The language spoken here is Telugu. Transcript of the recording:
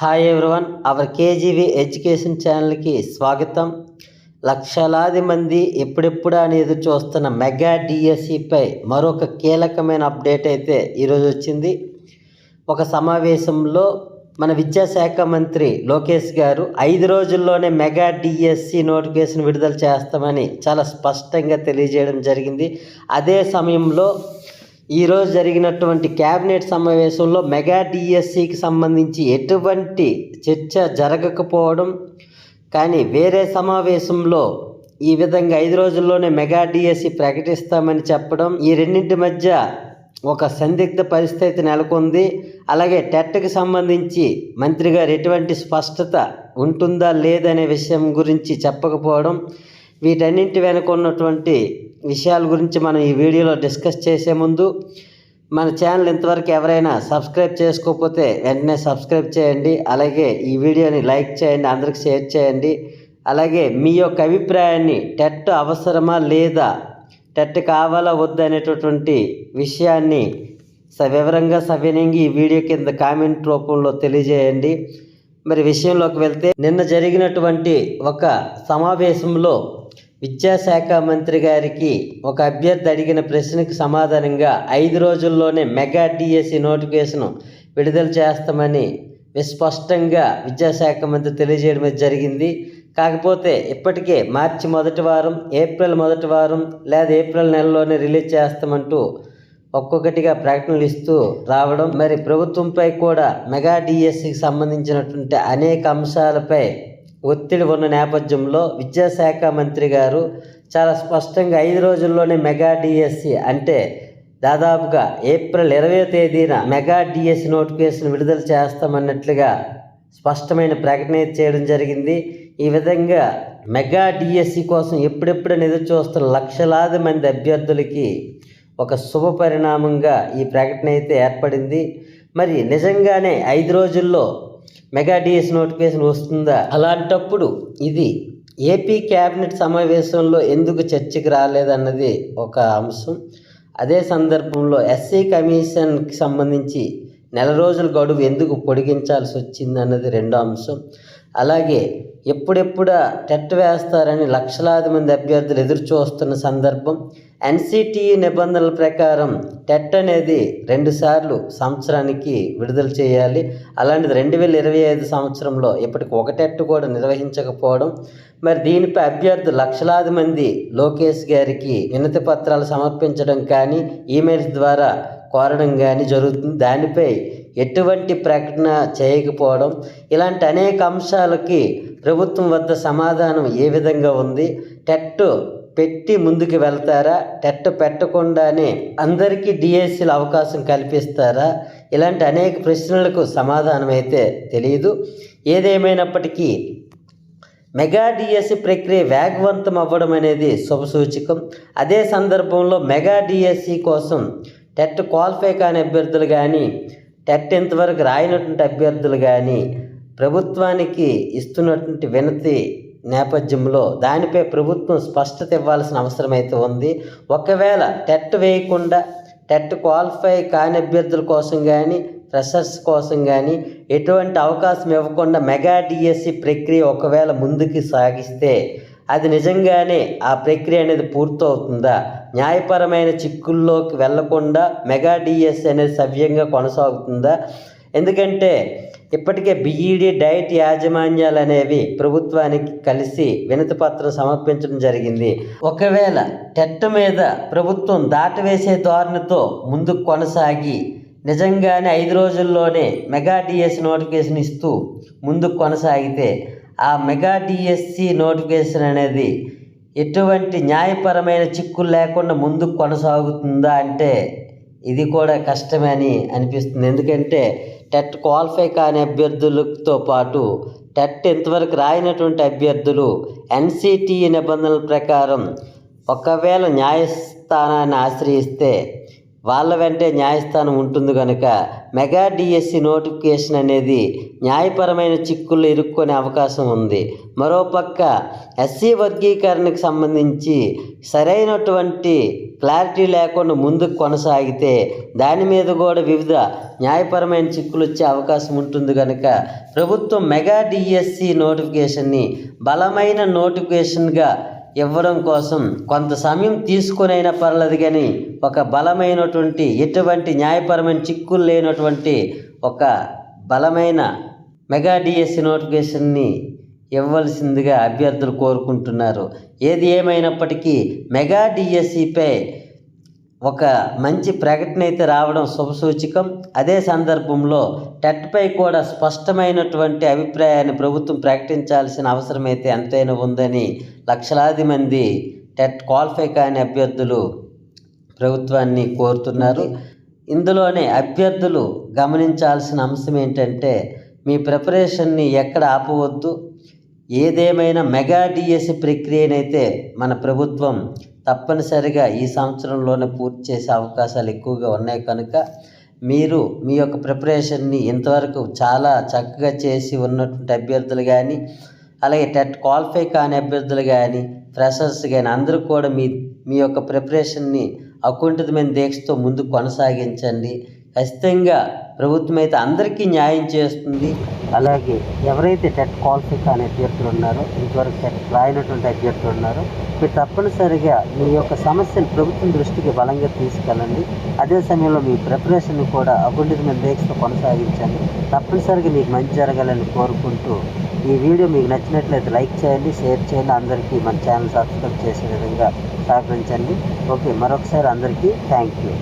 Hi everyone our KGV education ఛానల్కి స్వాగతం. లక్షలాది మంది ఎప్పుడెప్పుడు అని ఎదురు చూస్తున్న మెగా డిఎస్సిపై మరొక కీలకమైన అప్డేట్ అయితే ఈరోజు వచ్చింది. ఒక సమావేశంలో మన విద్యాశాఖ మంత్రి లోకేష్ గారు ఐదు రోజుల్లోనే మెగా డిఎస్సి నోటిఫికేషన్ విడుదల చేస్తామని చాలా స్పష్టంగా తెలియజేయడం జరిగింది. అదే సమయంలో ఈరోజు జరిగినటువంటి క్యాబినెట్ సమావేశంలో మెగా డిఎస్సికి సంబంధించి ఎటువంటి చర్చ జరగకపోవడం కానీ వేరే సమావేశంలో ఈ విధంగా ఐదు రోజుల్లోనే మెగా డిఎస్సి ప్రకటిస్తామని చెప్పడం ఈ రెండింటి మధ్య ఒక సందిగ్ధ పరిస్థితి నెలకొంది. అలాగే టెట్కి సంబంధించి మంత్రి గారు ఎటువంటి స్పష్టత ఉంటుందా లేదనే విషయం గురించి చెప్పకపోవడం వీటన్నింటి వెనుక ఉన్నటువంటి విషయాల గురించి మనం ఈ వీడియోలో డిస్కస్ చేసే ముందు మన ఛానల్ ఇంతవరకు ఎవరైనా సబ్స్క్రైబ్ చేసుకోకపోతే వెంటనే సబ్స్క్రైబ్ చేయండి. అలాగే ఈ వీడియోని లైక్ చేయండి అందరికి షేర్ చేయండి. అలాగే మీ యొక్క అభిప్రాయాన్ని టెట్ అవసరమా లేదా టెట్ కావాలా వద్దు అనేటటువంటి విషయాన్ని వివరంగా సవినంగా ఈ వీడియో కింద కామెంట్ రూపంలో తెలియజేయండి. మరి విషయంలోకి వెళ్తే నిన్న జరిగినటువంటి ఒక సమావేశంలో విద్యాశాఖ మంత్రి గారికి ఒక అభ్యర్థి అడిగిన ప్రశ్నకు సమాధానంగా ఐదు రోజుల్లోనే మెగా డిఎస్సి నోటిఫికేషన్ విడుదల చేస్తామని విస్పష్టంగా విద్యాశాఖ మంత్రి తెలియజేయడం జరిగింది. కాకపోతే ఇప్పటికే మార్చి మొదటి వారం ఏప్రిల్ మొదటి వారం లేదా ఏప్రిల్ నెలలోనే రిలీజ్ చేస్తామంటూ ఒక్కొక్కటిగా ప్రకటనలు ఇస్తూ రావడం మరి ప్రభుత్వంపై కూడా మెగా డిఎస్సికి సంబంధించినటువంటి అనేక అంశాలపై ఒత్తిడి ఉన్న నేపథ్యంలో విద్యాశాఖ మంత్రి గారు చాలా స్పష్టంగా ఐదు రోజుల్లోనే మెగా డిఎస్సి అంటే దాదాపుగా ఏప్రిల్ ఇరవై తేదీన మెగా డిఎస్సి నోటిఫికేషన్ విడుదల చేస్తామన్నట్లుగా స్పష్టమైన ప్రకటన చేయడం జరిగింది. ఈ విధంగా మెగా డిఎస్సి కోసం ఎప్పుడెప్పుడని ఎదురు చూస్తున్న లక్షలాది మంది అభ్యర్థులకి ఒక శుభ పరిణామంగా ఈ ప్రకటన అయితే ఏర్పడింది. మరి నిజంగానే ఐదు రోజుల్లో మెగా డిఎస్ నోటిఫికేషన్ వస్తుందా? అలాంటప్పుడు ఇది ఏపీ క్యాబినెట్ సమావేశంలో ఎందుకు చర్చకు రాలేదన్నది ఒక అంశం. అదే సందర్భంలో ఎస్సీ కమిషన్కి సంబంధించి నెల రోజుల గడువు ఎందుకు పొడిగించాల్సి వచ్చింది అన్నది రెండో అంశం. అలాగే ఎప్పుడెప్పుడా టెట్ వేస్తారని లక్షలాది మంది అభ్యర్థులు ఎదురు చూస్తున్న సందర్భం. ఎన్సిటిఈ నిబంధనల ప్రకారం టెట్ అనేది రెండుసార్లు సంవత్సరానికి విడుదల చేయాలి. అలాంటిది రెండు వేల ఇరవై ఐదు సంవత్సరంలో ఇప్పటికి ఒక టెట్ కూడా నిర్వహించకపోవడం. మరి దీనిపై అభ్యర్థులు లక్షలాది మంది లోకేష్ గారికి వినతి పత్రాలు సమర్పించడం కానీ ఈమెయిల్స్ ద్వారా కోరడం కానీ జరుగుతుంది. దానిపై ఎటువంటి ప్రకటన చేయకపోవడం. ఇలాంటి అనేక అంశాలకి ప్రభుత్వం వద్ద సమాధానం ఏ విధంగా ఉంది? టెట్ పెట్టి ముందుకు వెళ్తారా? టెట్ పెట్టకుండానే అందరికీ డిఎస్సీలు అవకాశం కల్పిస్తారా? ఇలాంటి అనేక ప్రశ్నలకు సమాధానం అయితే తెలియదు ఏదేమైనప్పటికీ మెగా డిఎస్సి ప్రక్రియ వేగవంతం అవ్వడం అనేది శుభసూచకం. అదే సందర్భంలో మెగా డిఎస్సి కోసం టెట్ క్వాలిఫై కాని అభ్యర్థులు కానీ టెట్ ఇంతవరకు రాయినటువంటి అభ్యర్థులు కానీ ప్రభుత్వానికి ఇస్తున్నటువంటి వినతి నేపథ్యంలో దానిపై ప్రభుత్వం స్పష్టత ఇవ్వాల్సిన అవసరమైతే ఉంది. ఒకవేళ టెట్ వేయకుండా టెట్ క్వాలిఫై కాని అభ్యర్థుల కోసం కానీ ఫ్రెషర్స్ కోసం కానీ ఎటువంటి అవకాశం ఇవ్వకుండా మెగా డిఎస్సి ప్రక్రియ ఒకవేళ ముందుకు సాగిస్తే అది నిజంగానే ఆ ప్రక్రియ అనేది పూర్తవుతుందా? న్యాయపరమైన చిక్కుల్లోకి వెళ్ళకుండా మెగా డిఎస్సి అనేది సవ్యంగా కొనసాగుతుందా? ఎందుకంటే ఇప్పటికే బీఈడీ డైట్ యాజమాన్యాలు అనేవి ప్రభుత్వానికి కలిసి వినతి పత్రం సమర్పించడం జరిగింది. ఒకవేళ టెట్ మీద ప్రభుత్వం దాటవేసే ధోరణితో ముందుకు కొనసాగి నిజంగానే ఐదు రోజుల్లోనే మెగా డిఎస్సి నోటిఫికేషన్ ఇస్తూ ముందుకు కొనసాగితే ఆ మెగా డిఎస్సి నోటిఫికేషన్ అనేది ఎటువంటి న్యాయపరమైన చిక్కులు లేకుండా ముందుకు కొనసాగుతుందా అంటే ఇది కూడా కష్టమే అని అనిపిస్తుంది. ఎందుకంటే టెట్ క్వాలిఫై కాని అభ్యర్థులతో పాటు టెట్ ఇంతవరకు రాయినటువంటి అభ్యర్థులు ఎన్సిటిఈ నిబంధనల ప్రకారం ఒకవేళ న్యాయస్థానాన్ని ఆశ్రయిస్తే వాళ్ళ వెంటే న్యాయస్థానం ఉంటుంది కనుక మెగా డిఎస్సి నోటిఫికేషన్ అనేది న్యాయపరమైన చిక్కుల్లో ఇరుక్కునే అవకాశం ఉంది. మరోపక్క ఎస్సీ వర్గీకరణకు సంబంధించి సరైనటువంటి క్లారిటీ లేకుండా ముందుకు కొనసాగితే దాని మీద కూడా వివిధ న్యాయపరమైన చిక్కులు వచ్చే అవకాశం ఉంటుంది కనుక ప్రభుత్వం మెగా డిఎస్సి నోటిఫికేషన్ని బలమైన నోటిఫికేషన్గా ఇవ్వడం కోసం కొంత సమయం తీసుకునైనా పర్లేదు కానీ ఒక బలమైనటువంటి ఎటువంటి న్యాయపరమైన చిక్కులు లేనటువంటి ఒక బలమైన మెగా డిఎస్సి నోటిఫికేషన్ని ఇవ్వవలసిందిగా అభ్యర్థులు కోరుకుంటున్నారు. ఏది ఏమైనప్పటికీ మెగా డిఎస్సిపై ఒక మంచి ప్రకటన అయితే రావడం శుభసూచకం. అదే సందర్భంలో టెట్పై కూడా స్పష్టమైనటువంటి అభిప్రాయాన్ని ప్రభుత్వం ప్రకటించాల్సిన అవసరం అయితే ఎంతైనా ఉందని లక్షలాది మంది టెట్ క్వాలిఫై కాని అభ్యర్థులు ప్రభుత్వాన్ని కోరుతున్నారు. ఇందులోనే అభ్యర్థులు గమనించాల్సిన అంశం ఏంటంటే మీ ప్రిపరేషన్ని ఎక్కడ ఆపవద్దు. ఏదేమైనా మెగా డిఎస్సి ప్రక్రియనైతే మన ప్రభుత్వం తప్పనిసరిగా ఈ సంవత్సరంలోనే పూర్తి చేసే అవకాశాలు ఎక్కువగా ఉన్నాయి కనుక మీరు మీ యొక్క ప్రిపరేషన్ని ఇంతవరకు చాలా చక్కగా చేసి ఉన్నటువంటి అభ్యర్థులు కానీ అలాగే టెట్ క్వాలిఫై కాని అభ్యర్థులు కానీ ఫ్రెషర్స్ కానీ అందరూ కూడా మీ మీ యొక్క ప్రిపరేషన్ని అకుంఠితమైన దీక్షతో ముందు కొనసాగించండి. ఖచ్చితంగా ప్రభుత్వం అయితే అందరికీ న్యాయం చేస్తుంది. అలాగే ఎవరైతే టెట్ క్వాలిఫిక్ అనే అభ్యర్థులు ఉన్నారో ఇంతవరకు టెట్ రాయనటువంటి అభ్యర్థులు ఉన్నారో మీరు తప్పనిసరిగా మీ యొక్క సమస్యను ప్రభుత్వం దృష్టికి బలంగా తీసుకెళ్ళండి. అదే సమయంలో మీ ప్రిపరేషన్ కూడా అకుంఠితమైన దీక్షతో కొనసాగించండి. తప్పనిసరిగా మీకు మంచి జరగాలని కోరుకుంటూ ఈ వీడియో మీకు నచ్చినట్లయితే లైక్ చేయండి షేర్ చేయండి అందరికీ మన ఛానల్ సబ్స్క్రైబ్ చేసే విధంగా సహకరించండి. ఓకే మరొకసారి అందరికీ థ్యాంక్ యూ.